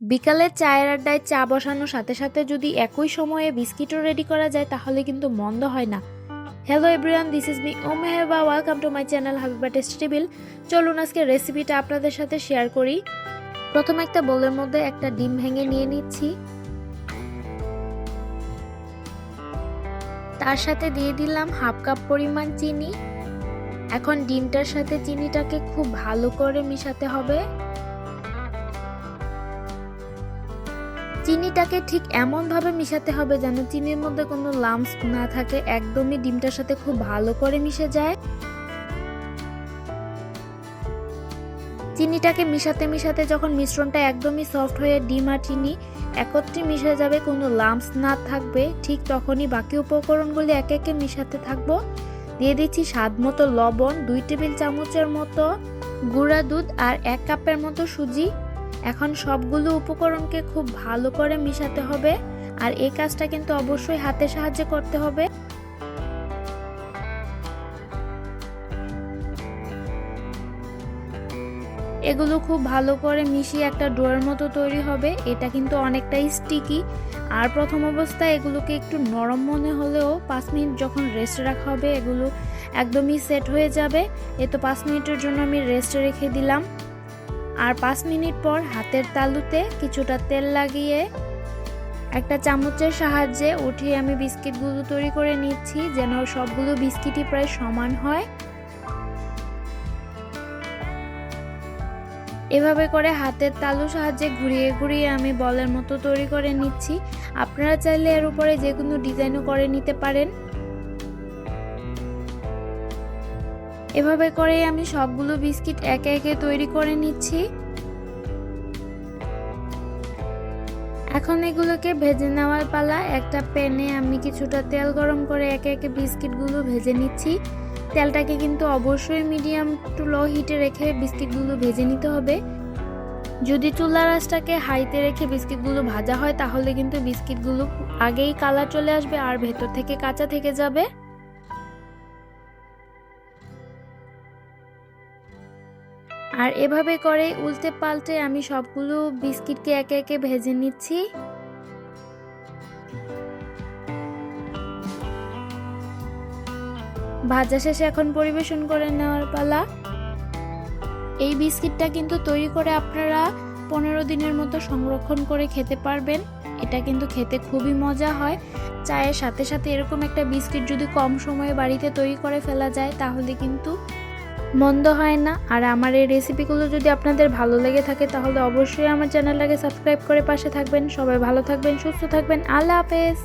বিকালে চায়ের আড্ডায় চা বসানোর সাথে সাথে যদি একই সময়ে বিস্কিটও রেডি করা যায়, তাহলে কিন্তু মন্দ হয় না। Hello everyone this is me ও মেহবা welcome to my channel Habiba tasty চলুন আজকে রেসিপিটা আপনাদের সাথে শেয়ার করি। প্রথমে একটা বোলের মধ্যে একটা ডিম ভেঙে নিয়ে নিচ্ছি। তার সাথে দিয়ে দিলাম হাফ কাপ পরিমাণ চিনি। এখন ডিমটার সাথে চিনিটাকে খুব ভালো করে মিশাতে হবে। চিনিটাকে ঠিক এমনভাবে মিশাতে হবে যেন চিনির মধ্যে কোনো লাম্পস না থাকে, একদমই ডিমটার সাথে খুব ভালো করে মিশে যায়। চিনিটাকে মিশাতে মিশাতে যখন মিশ্রণটা একদমই সফট হয়ে ডিম আর চিনি একত্রে মিশে যাবে, কোনো লাম্পস না থাকবে, ঠিক তখনই বাকি উপকরণগুলি একে একে মিশাতে থাকব। দিয়ে দিচ্ছি স্বাদ মতো লবণ, দুই টেবিল চামচের মতো গুঁড়া দুধ আর এক কাপের মতো সুজি। এখন সবগুলো উপকরণকে খুব ভালো করে মিশাতে হবে আর এই কাজটা কিন্তু অবশ্যই হাতের সাহায্যে করতে হবে। এগুলো খুব ভালো করে মিশিয়ে একটা ডোয়ের মতো তৈরি হবে, এটা কিন্তু অনেকটাই স্টিকি আর প্রথম অবস্থায় এগুলোকে একটু নরম মনে হলেও পাঁচ মিনিট যখন রেস্টে রাখা হবে, এগুলো একদমই সেট হয়ে যাবে। এ তো পাঁচ মিনিটের জন্য আমি রেস্টে রেখে দিলাম। আর পাঁচ মিনিট পর হাতের তালুতে কিছুটা তেল লাগিয়ে একটা চামচের সাহায্যে উঠিয়ে আমি বিস্কিটগুলো তৈরি করে নিচ্ছি, যেন সবগুলো বিস্কিটই প্রায় সমান হয়। এভাবে করে হাতের তালু সাহায্যে ঘুরিয়ে ঘুরিয়ে আমি বলের মতো তৈরি করে নিচ্ছি। আপনারা চাইলে এর উপরে যে কোনো ডিজাইনও করে নিতে পারেন। এভাবে করে আমি সবগুলো বিস্কিট একে একে তৈরি করে নিচ্ছি। এখন এগুলোকে ভেজে নেওয়ার পালা একটা প্যানে আমি কিছুটা তেল গরম করে একে একে বিস্কিটগুলো ভেজে নিচ্ছি। তেলটাকে কিন্তু অবশ্যই মিডিয়াম টু লো হিটে রেখে বিস্কিটগুলো ভেজে নিতে হবে। যদি চুলার আঁচটাকে হাইতে রেখে বিস্কিটগুলো ভাজা হয়, তাহলে কিন্তু বিস্কিটগুলো আগেই কালার চলে আসবে আর ভেতর থেকে কাঁচা থেকে যাবে। আর এভাবে করে উল্টে পাল্টে আমি সবগুলো বিস্কিটকে একে একে ভেজে নিচ্ছি। ভাজা শেষে এখন পরিবেশন করে নেওয়ার পালা। এই বিস্কিটটা কিন্তু তৈরি করে আপনারা পনেরো দিনের মতো সংরক্ষণ করে খেতে পারবেন। এটা কিন্তু খেতে খুবই মজা হয়। চায়ের সাথে সাথে এরকম একটা বিস্কিট যদি কম সময়ে বাড়িতে তৈরি করে ফেলা যায়, তাহলে কিন্তু মন্দ হয় না। আর আমার এই রেসিপিগুলো যদি আপনাদের ভালো লেগে থাকে, তাহলে অবশ্যই আমার চ্যানেলটাকে সাবস্ক্রাইব করে পাশে থাকবেন। সবাই ভালো থাকবেন, সুস্থ থাকবেন। আল্লাহ হাফেজ।